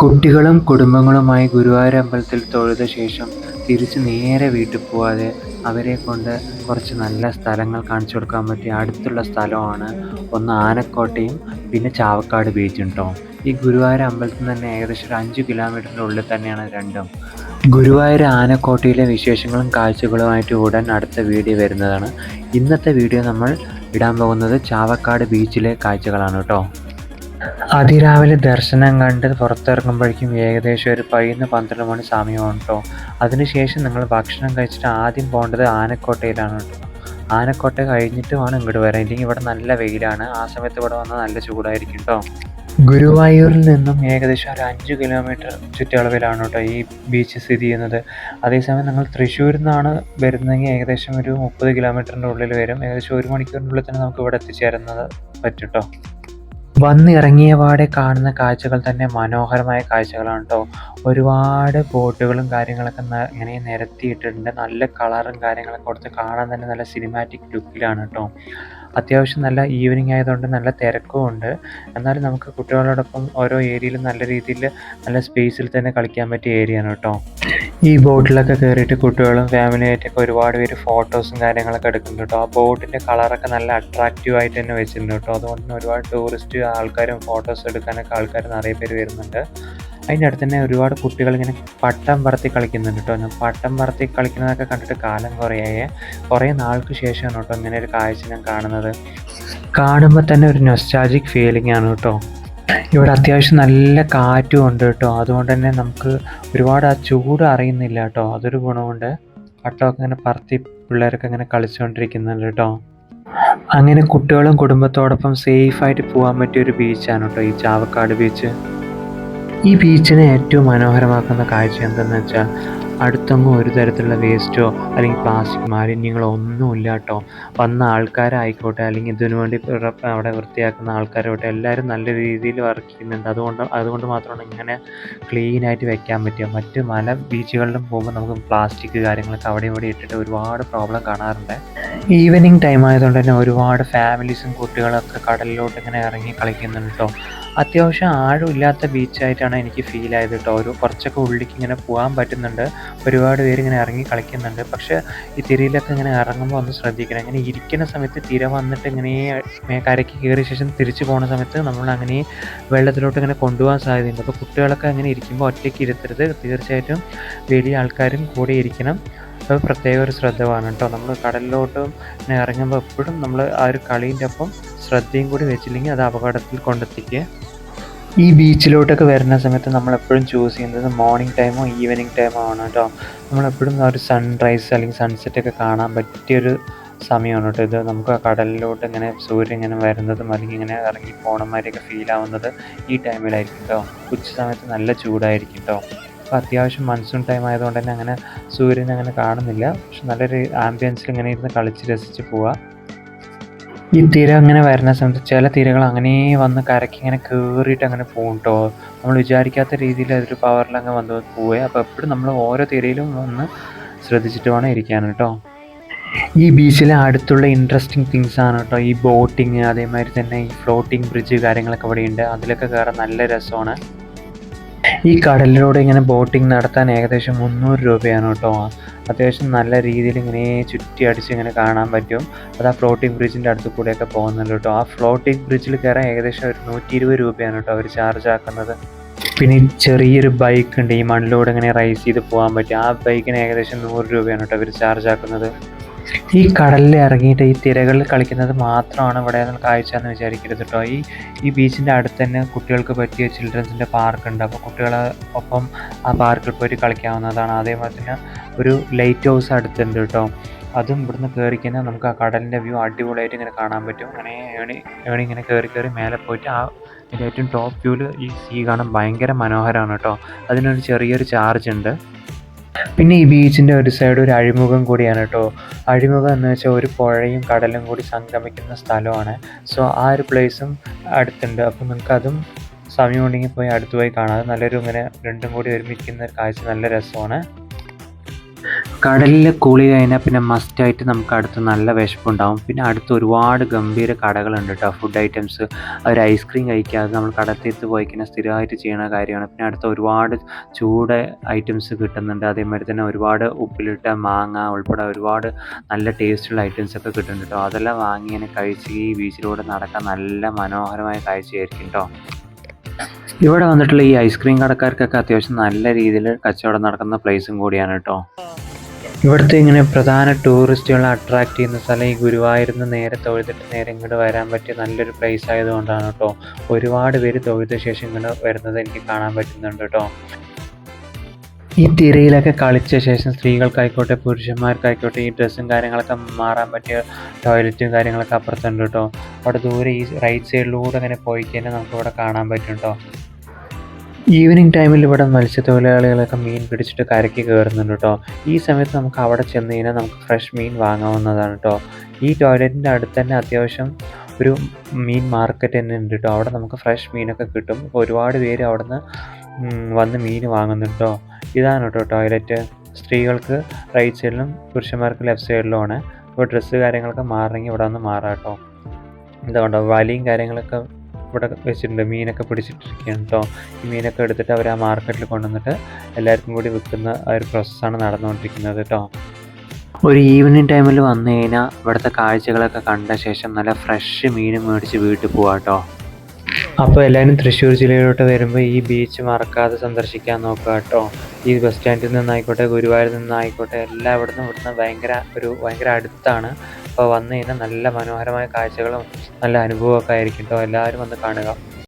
കുട്ടികളും കുടുംബങ്ങളുമായി ഗുരുവായൂർ അമ്പലത്തിൽ തൊഴുത ശേഷം തിരിച്ച് നേരെ വീട്ടിൽ പോവാതെ അവരെ കൊണ്ട് കുറച്ച് നല്ല സ്ഥലങ്ങൾ കാണിച്ചു കൊടുക്കാൻ പറ്റിയ അടുത്തുള്ള സ്ഥലമാണ് ഒന്ന് ആനക്കോട്ടയും പിന്നെ ചാവക്കാട് ബീച്ചും കേട്ടോ ഈ ഗുരുവായൂർ അമ്പലത്തിൽ നിന്ന് തന്നെ ഏകദേശം ഒരു അഞ്ച് കിലോമീറ്ററിന്റെ ഉള്ളിൽ തന്നെയാണ് രണ്ടും. ഗുരുവായൂർ ആനക്കോട്ടയിലെ വിശേഷങ്ങളും കാഴ്ചകളുമായിട്ട് ഉടൻ അടുത്ത വീഡിയോ വരുന്നതാണ്. ഇന്നത്തെ വീഡിയോ നമ്മൾ ഇടാൻ പോകുന്നത് ചാവക്കാട് ബീച്ചിലെ കാഴ്ചകളാണ് കേട്ടോ അതിരാവിലെ ദർശനം കണ്ട് പുറത്തിറങ്ങുമ്പോഴേക്കും ഏകദേശം ഒരു പതിനൊന്ന് പന്ത്രണ്ട് മണി സമയമാണ് കേട്ടോ അതിനുശേഷം നിങ്ങൾ ഭക്ഷണം കഴിച്ചിട്ട് ആദ്യം പോകേണ്ടത് ആനക്കോട്ടയിലാണ് കേട്ടോ. ആനക്കോട്ട കഴിഞ്ഞിട്ട് വേണം ഇങ്ങോട്ട് വരാൻ. ഇല്ലെങ്കിൽ ഇവിടെ നല്ല വെയിലാണ്. ആ സമയത്ത് ഇവിടെ വന്നാൽ നല്ല ചൂടായിരിക്കും കേട്ടോ. ഗുരുവായൂരിൽ നിന്നും ഏകദേശം ഒരു അഞ്ച് കിലോമീറ്റർ ചുറ്റളവിലാണ് കേട്ടോ ഈ ബീച്ച് സ്ഥിതി ചെയ്യുന്നത്. അതേസമയം നിങ്ങൾ തൃശ്ശൂരിൽ നിന്നാണ് വരുന്നതെങ്കിൽ ഏകദേശം ഒരു മുപ്പത് കിലോമീറ്ററിന്റെ ഉള്ളിൽ വരും. ഏകദേശം ഒരു മണിക്കൂറിനുള്ളിൽ തന്നെ നമുക്ക് ഇവിടെ എത്തിച്ചേരുന്നത് പറ്റും കേട്ടോ. വന്നിറങ്ങിയ പാടെ കാണുന്ന കാഴ്ചകൾ തന്നെ മനോഹരമായ കാഴ്ചകളാണ് കേട്ടോ ഒരുപാട് ബോട്ടുകളും കാര്യങ്ങളൊക്കെ ഇങ്ങനെ നിരത്തിയിട്ടിട്ടുണ്ട് നല്ല കളറും കാര്യങ്ങളൊക്കെ കൊടുത്ത് കാണാൻ തന്നെ നല്ല സിനിമാറ്റിക് ലുക്കിലാണ് കേട്ടോ അത്യാവശ്യം നല്ല ഈവനിങ് ആയതുകൊണ്ട് നല്ല തിരക്കും ഉണ്ട്. എന്നാലും നമുക്ക് കുട്ടികളോടൊപ്പം ഓരോ ഏരിയയിലും നല്ല രീതിയിൽ നല്ല സ്പേസിൽ തന്നെ കളിക്കാൻ പറ്റിയ ഏരിയയാണ് കേട്ടോ ഈ ബോട്ടിലൊക്കെ കയറിയിട്ട് കുട്ടികളും ഫാമിലി ആയിട്ടൊക്കെ ഒരുപാട് പേര് ഫോട്ടോസും കാര്യങ്ങളൊക്കെ എടുക്കുന്നുണ്ട് ആ ബോട്ടിന്റെ കളറൊക്കെ നല്ല അട്രാക്റ്റീവ് ആയിട്ട് തന്നെ വെച്ചിട്ടുണ്ട് കേട്ടോ അതുകൊണ്ട് തന്നെ ഒരുപാട് ടൂറിസ്റ്റ് ആൾക്കാരും ഫോട്ടോസ് എടുക്കാനൊക്കെ ആൾക്കാർ നിറയെ പേര് വരുന്നുണ്ട്. അതിന്റെ അടുത്ത് തന്നെ ഒരുപാട് കുട്ടികൾ ഇങ്ങനെ പട്ടം പറത്തി കളിക്കുന്നുണ്ട് കേട്ടോ ഞാൻ പട്ടം പറത്തി കളിക്കുന്നതൊക്കെ കണ്ടിട്ട് കാലം കുറയായി. കുറേ നാൾക്ക് ശേഷമാണ് കേട്ടോ ഇങ്ങനെ ഒരു കാഴ്ച ഞാൻ കാണുന്നത്. കാണുമ്പോൾ തന്നെ ഒരു നൊസ്റ്റാജിക് ഫീലിംഗ് ആണ് കേട്ടോ ഇവിടെ അത്യാവശ്യം നല്ല കാറ്റും ഉണ്ട് കേട്ടോ. അതുകൊണ്ട് തന്നെ നമുക്ക് ഒരുപാട് ആ ചൂട് അറിയുന്നില്ല കേട്ടോ. അതൊരു ഗുണമുണ്ട്. പട്ടമൊക്കെ ഇങ്ങനെ പറത്തി പിള്ളേരൊക്കെ ഇങ്ങനെ കളിച്ചുകൊണ്ടിരിക്കുന്നുണ്ട് കേട്ടോ. അങ്ങനെ കുട്ടികളും കുടുംബത്തോടൊപ്പം സേഫായിട്ട് പോകാൻ പറ്റിയ ഒരു ബീച്ചാണ് കേട്ടോ ഈ ചാവക്കാട് ബീച്ച്. ഈ ബീച്ചിനെ ഏറ്റവും മനോഹരമാക്കുന്ന കാഴ്ച എന്തെന്ന് വെച്ചാൽ അടുത്തൊന്നും ഒരു തരത്തിലുള്ള വേസ്റ്റോ അല്ലെങ്കിൽ പ്ലാസ്റ്റിക് മാലിന്യങ്ങളോ ഒന്നുമില്ല കേട്ടോ. വന്ന ആൾക്കാരായിക്കോട്ടെ അല്ലെങ്കിൽ ഇതിനു വേണ്ടി അവിടെ വൃത്തിയാക്കുന്ന ആൾക്കാരോട്ടെ എല്ലാവരും നല്ല രീതിയിൽ വർക്ക് ചെയ്യുന്നുണ്ട്. അതുകൊണ്ട് അതുകൊണ്ട് മാത്രമാണ് ഇങ്ങനെ ക്ലീൻ ആയിട്ട് വെക്കാൻ പറ്റുക. മറ്റ് മല ബീച്ചുകളിലും പോകുമ്പോൾ നമുക്ക് പ്ലാസ്റ്റിക് കാര്യങ്ങളൊക്കെ അവിടെ ഇവിടെ ഇട്ടിട്ട് ഒരുപാട് പ്രോബ്ലം കാണാറുണ്ട്. ഈവനിങ് ടൈം ആയതുകൊണ്ട് തന്നെ ഒരുപാട് ഫാമിലീസും കുട്ടികളൊക്കെ കടലിലോട്ട് ഇങ്ങനെ ഇറങ്ങി കളിക്കുന്നുണ്ട് അത്യാവശ്യം ആഴമില്ലാത്ത ബീച്ചായിട്ടാണ് എനിക്ക് ഫീൽ ആയത് കേട്ടോ ഒരു കുറച്ചൊക്കെ ഉള്ളിലേക്ക് ഇങ്ങനെ പോകാൻ പറ്റുന്നുണ്ട്. ഒരുപാട് പേര് ഇങ്ങനെ ഇറങ്ങി കളിക്കുന്നുണ്ട്. പക്ഷേ ഈ തിരയിലൊക്കെ ഇങ്ങനെ ഇറങ്ങുമ്പോൾ ഒന്ന് ശ്രദ്ധിക്കണം. ഇങ്ങനെ ഇരിക്കുന്ന സമയത്ത് തിര വന്നിട്ട് ഇങ്ങനെ കരയ്ക്ക് കയറിയ ശേഷം തിരിച്ചു പോകുന്ന സമയത്ത് നമ്മൾ അങ്ങനെ വെള്ളത്തിലോട്ട് ഇങ്ങനെ കൊണ്ടുപോകാൻ സാധ്യതയുണ്ട്. അപ്പോൾ കുട്ടികളൊക്കെ അങ്ങനെ ഇരിക്കുമ്പോൾ ഒറ്റയ്ക്ക് ഇരുത്തരുത്. തീർച്ചയായിട്ടും വലിയ ആൾക്കാരും കൂടെ ഇരിക്കണം. അത് പ്രത്യേക ഒരു ശ്രദ്ധ വേണം കേട്ടോ നമ്മൾ കടലിലോട്ടും ഇറങ്ങുമ്പോൾ എപ്പോഴും നമ്മൾ ആ ഒരു കളീന്റെ ഒപ്പം ശ്രദ്ധയും കൂടി വെച്ചില്ലെങ്കിൽ അത് അപകടത്തിൽ കൊണ്ടെത്തിക്കുക. ഈ ബീച്ചിലോട്ടൊക്കെ വരുന്ന സമയത്ത് നമ്മൾ എപ്പോഴും ചൂസ് ചെയ്യുന്നത് മോർണിംഗ് ടൈമോ ഈവനിങ് ടൈമോ ആണ് കേട്ടോ നമ്മളെപ്പോഴും ഒരു സൺറൈസ് അല്ലെങ്കിൽ സൺസെറ്റ് ഒക്കെ കാണാൻ പറ്റിയൊരു സമയമാണ് കേട്ടോ ഇത്. നമുക്ക് ആ കടലിലോട്ട് ഇങ്ങനെ സൂര്യൻ ഇങ്ങനെ വരുന്നതും അല്ലെങ്കിൽ ഇങ്ങനെ ഇറങ്ങി പോണമാരെയൊക്കെ ഫീൽ ആവുന്നത് ഈ ടൈമിലായിരിക്കും കേട്ടോ ഉച്ച സമയത്ത് നല്ല ചൂടായിരിക്കും കേട്ടോ അപ്പോൾ അത്യാവശ്യം മൺസൂൺ ടൈം ആയതുകൊണ്ട് തന്നെ അങ്ങനെ സൂര്യൻ അങ്ങനെ കാണുന്നില്ല. പക്ഷെ നല്ലൊരു ആംബിയൻസിൽ ഇങ്ങനെ ഇരുന്ന് കളിച്ച് രസിച്ച് പോവാം. ഈ തിര അങ്ങനെ വരുന്ന സമയത്ത് ചില തിരകൾ അങ്ങനെ വന്ന് കരയ്ക്ക് ഇങ്ങനെ കയറിയിട്ട് അങ്ങനെ പോകും കേട്ടോ നമ്മൾ വിചാരിക്കാത്ത രീതിയിൽ അതൊരു പവറിൽ അങ്ങ് വന്ന് പോവേ. അപ്പോൾ എപ്പോഴും നമ്മൾ ഓരോ തിരയിലും വന്ന് ശ്രദ്ധിച്ചിട്ട് വേണം ഇരിക്കാൻ കേട്ടോ ഈ ബീച്ചിലെ അടുത്തുള്ള ഇൻട്രസ്റ്റിംഗ് തിങ്സ് ആണ് കേട്ടോ ഈ ബോട്ടിങ് അതേമാതിരി തന്നെ ഈ ഫ്ലോട്ടിംഗ് ബ്രിഡ്ജ് കാര്യങ്ങളൊക്കെ ഇവിടെ ഉണ്ട് അതിലൊക്കെ കയറാൻ നല്ല രസമാണ്. ഈ കടലിലൂടെ ഇങ്ങനെ ബോട്ടിംഗ് നടത്താൻ ഏകദേശം മുന്നൂറ് രൂപയാണ് കേട്ടോ. അത്യാവശ്യം നല്ല രീതിയിൽ ഇങ്ങനെ ചുറ്റി അടിച്ച് ഇങ്ങനെ കാണാൻ പറ്റും. അത് ആ ഫ്ലോട്ടിംഗ് ബ്രിഡ്ജിന്റെ അടുത്ത് കൂടെയൊക്കെ പോകുന്നുണ്ട് കേട്ടോ. ആ ഫ്ലോട്ടിംഗ് ബ്രിഡ്ജിൽ കയറാൻ ഏകദേശം ഒരു നൂറ്റി ഇരുപത് രൂപയാണ് കേട്ടോ അവർ ചാർജ് ആക്കുന്നത്. പിന്നെ ചെറിയൊരു ബൈക്ക് ഉണ്ട്. ഈ മണ്ണിലൂടെ ഇങ്ങനെ റൈസ് ചെയ്ത് പോകാൻ പറ്റും. ആ ബൈക്കിന് ഏകദേശം നൂറ് രൂപയാണ് കേട്ടോ അവർ ചാർജ് ആക്കുന്നത്. ഈ കടലിൽ ഇറങ്ങിയിട്ട് ഈ തിരകളിൽ കളിക്കുന്നത് മാത്രമാണ് ഇവിടെ കാഴ്ച എന്ന് വിചാരിക്കരുത് കേട്ടോ ഈ ഈ ബീച്ചിന്റെ അടുത്ത് തന്നെ കുട്ടികൾക്ക് പറ്റിയ ചിൽഡ്രൻസിന്റെ പാർക്ക് ഉണ്ട്. അപ്പോൾ കുട്ടികളെ ഒപ്പം ആ പാർക്കിൽ പോയിട്ട് കളിക്കാവുന്നതാണ്. അതേപോലെ തന്നെ ഒരു ലൈറ്റ് ഹൗസ് അടുത്തുണ്ട് കേട്ടോ അതും ഇവിടുന്ന് കയറി കഴിഞ്ഞാൽ നമുക്ക് ആ കടലിന്റെ വ്യൂ അടിപൊളിയായിട്ട് ഇങ്ങനെ കാണാൻ പറ്റും. അങ്ങനെ ഏണി ഏണി ഇങ്ങനെ കയറി കയറി മേലെ പോയിട്ട് ആ ഏറ്റവും ടോപ്പ് വ്യൂവിൽ ഈ സീ കാണാൻ ഭയങ്കര മനോഹരമാണ് കേട്ടോ അതിനൊരു ചെറിയൊരു ചാർജ് ഉണ്ട്. പിന്നെ ഈ ബീച്ചിന്റെ ഒരു സൈഡ് ഒരു അഴിമുഖം കൂടിയാണ് കേട്ടോ അഴിമുഖം എന്ന് വെച്ചാൽ ഒരു പുഴയും കടലും കൂടി സംഗമിക്കുന്ന സ്ഥലമാണ്. സോ ആ ഒരു പ്ലേസും അടുത്തുണ്ട്. അപ്പോൾ നിങ്ങൾക്കതും സമയം ഉണ്ടെങ്കിൽ പോയി അടുത്ത് പോയി കാണാം. നല്ലൊരു ഇങ്ങനെ രണ്ടും കൂടി ഒരുമിക്കുന്ന ഒരു കാഴ്ച നല്ല രസമാണ്. കടലിൽ കൂളി കഴിഞ്ഞാൽ പിന്നെ മസ്റ്റായിട്ട് നമുക്ക് അടുത്ത് നല്ല വിശപ്പുണ്ടാവും. പിന്നെ അടുത്ത് ഒരുപാട് ഗംഭീര കടകളുണ്ട് കേട്ടോ ഫുഡ് ഐറ്റംസ് ഒരു ഐസ്ക്രീം കഴിക്കാതെ നമ്മൾ കടത്തേത്ത് പോയി കഴിഞ്ഞാൽ സ്ഥിരമായിട്ട് ചെയ്യുന്ന കാര്യമാണ്. പിന്നെ അടുത്ത് ഒരുപാട് ചൂട് ഐറ്റംസ് കിട്ടുന്നുണ്ട്. അതേമാതിരി തന്നെ ഒരുപാട് ഉപ്പിലിട്ട മാങ്ങ ഉൾപ്പെടെ ഒരുപാട് നല്ല ടേസ്റ്റുള്ള ഐറ്റംസ് ഒക്കെ കിട്ടുന്നുണ്ട് കേട്ടോ അതെല്ലാം വാങ്ങി ഇങ്ങനെ കഴിച്ച് ഈ ബീച്ചിലൂടെ നടക്കാൻ നല്ല മനോഹരമായ കാഴ്ചയായിരിക്കും കേട്ടോ ഇവിടെ വന്നിട്ടുള്ള ഈ ഐസ്ക്രീം കടക്കാർക്കൊക്കെ അത്യാവശ്യം നല്ല രീതിയിൽ കച്ചവടം നടക്കുന്ന പ്ലേസും കൂടിയാണ് കേട്ടോ ഇവിടുത്തെ ഇങ്ങനെ പ്രധാന ടൂറിസ്റ്റുകളെ അട്രാക്ട് ചെയ്യുന്ന സ്ഥലം ഈ ഗുരുവായൂരുന്ന് നേരെ തൊഴുതിട്ട് നേരെ ഇങ്ങോട്ട് വരാൻ പറ്റിയ നല്ലൊരു പ്ലേസ് ആയതുകൊണ്ടാണ് കേട്ടോ ഒരുപാട് പേര് തൊഴുത ശേഷം ഇങ്ങോട്ട് വരുന്നത് എനിക്ക് കാണാൻ പറ്റുന്നുണ്ട് കേട്ടോ ഈ തിരയിലൊക്കെ കളിച്ച ശേഷം സ്ത്രീകൾക്കായിക്കോട്ടെ പുരുഷന്മാർക്കായിക്കോട്ടെ ഈ ഡ്രസ്സും കാര്യങ്ങളൊക്കെ മാറാൻ പറ്റിയ ടോയ്ലറ്റും കാര്യങ്ങളൊക്കെ അപ്പുറത്തുണ്ട് കേട്ടോ അവിടെ ദൂരെ ഈ റൈറ്റ് സൈഡിലൂടെ അങ്ങനെ പോയി കഴിഞ്ഞാൽ നമുക്ക് ഇവിടെ കാണാൻ പറ്റും കേട്ടോ ഈവനിങ് ടൈമിൽ ഇവിടെ മത്സ്യത്തൊഴിലാളികളൊക്കെ മീൻ പിടിച്ചിട്ട് കരയ്ക്ക് കയറുന്നുണ്ട് കേട്ടോ. ഈ സമയത്ത് നമുക്ക് അവിടെ ചെന്ന് കഴിഞ്ഞാൽ നമുക്ക് ഫ്രഷ് മീൻ വാങ്ങാവുന്നതാണ് കേട്ടോ. ഈ ടോയ്ലറ്റിന്റെ അടുത്ത് തന്നെ അത്യാവശ്യം ഒരു മീൻ മാർക്കറ്റ് തന്നെ ഉണ്ട് കേട്ടോ. അവിടെ നമുക്ക് ഫ്രഷ് മീനൊക്കെ കിട്ടും. അപ്പോൾ ഒരുപാട് പേര് അവിടെ നിന്ന് വന്ന് മീൻ വാങ്ങുന്നുണ്ട് കേട്ടോ. ഇതാണ് കേട്ടോ ടോയ്ലറ്റ് സ്ത്രീകൾക്ക് റൈറ്റ് സൈഡിലും പുരുഷന്മാർക്ക് ലെഫ്റ്റ് സൈഡിലുമാണ് അപ്പോൾ ഡ്രസ്സ് കാര്യങ്ങളൊക്കെ മാറണമെങ്കിൽ ഇവിടെ വന്ന് മാറാം കേട്ടോ. എന്താ വലിയും കാര്യങ്ങളൊക്കെ ഇവിടെ വെച്ചിട്ടുണ്ട് മീനൊക്കെ പിടിച്ചിട്ടിരിക്കുകയാണ് കേട്ടോ ഈ മീനൊക്കെ എടുത്തിട്ട് അവർ ആ മാർക്കറ്റിൽ കൊണ്ടുവന്നിട്ട് എല്ലാവർക്കും കൂടി വിൽക്കുന്ന ആ ഒരു പ്രോസസ്സാണ് നടന്നുകൊണ്ടിരിക്കുന്നത് കേട്ടോ ഒരു ഈവനിങ് ടൈമിൽ വന്നു കഴിഞ്ഞാൽ ഇവിടുത്തെ കാഴ്ചകളൊക്കെ കണ്ട ശേഷം നല്ല ഫ്രഷ് മീൻ മേടിച്ച് വീട്ടിൽ പോവാം കേട്ടോ അപ്പോൾ എല്ലാവരും തൃശ്ശൂർ ജില്ലയിലോട്ട് വരുമ്പോൾ ഈ ബീച്ച് മറക്കാതെ സന്ദർശിക്കാൻ നോക്കുക കേട്ടോ ഈ ബസ് സ്റ്റാൻഡിൽ നിന്നായിക്കോട്ടെ ഗുരുവായൂരിൽ നിന്നായിക്കോട്ടെ എല്ലാം ഇവിടുന്ന് ഇവിടുന്ന് ഭയങ്കര ഒരു ഭയങ്കര അടുത്താണ്. അപ്പോൾ വന്നു കഴിഞ്ഞാൽ നല്ല മനോഹരമായ കാഴ്ചകളും നല്ല അനുഭവമൊക്കെ ആയിരിക്കും. കേട്ടോ എല്ലാവരും വന്ന് കാണുക.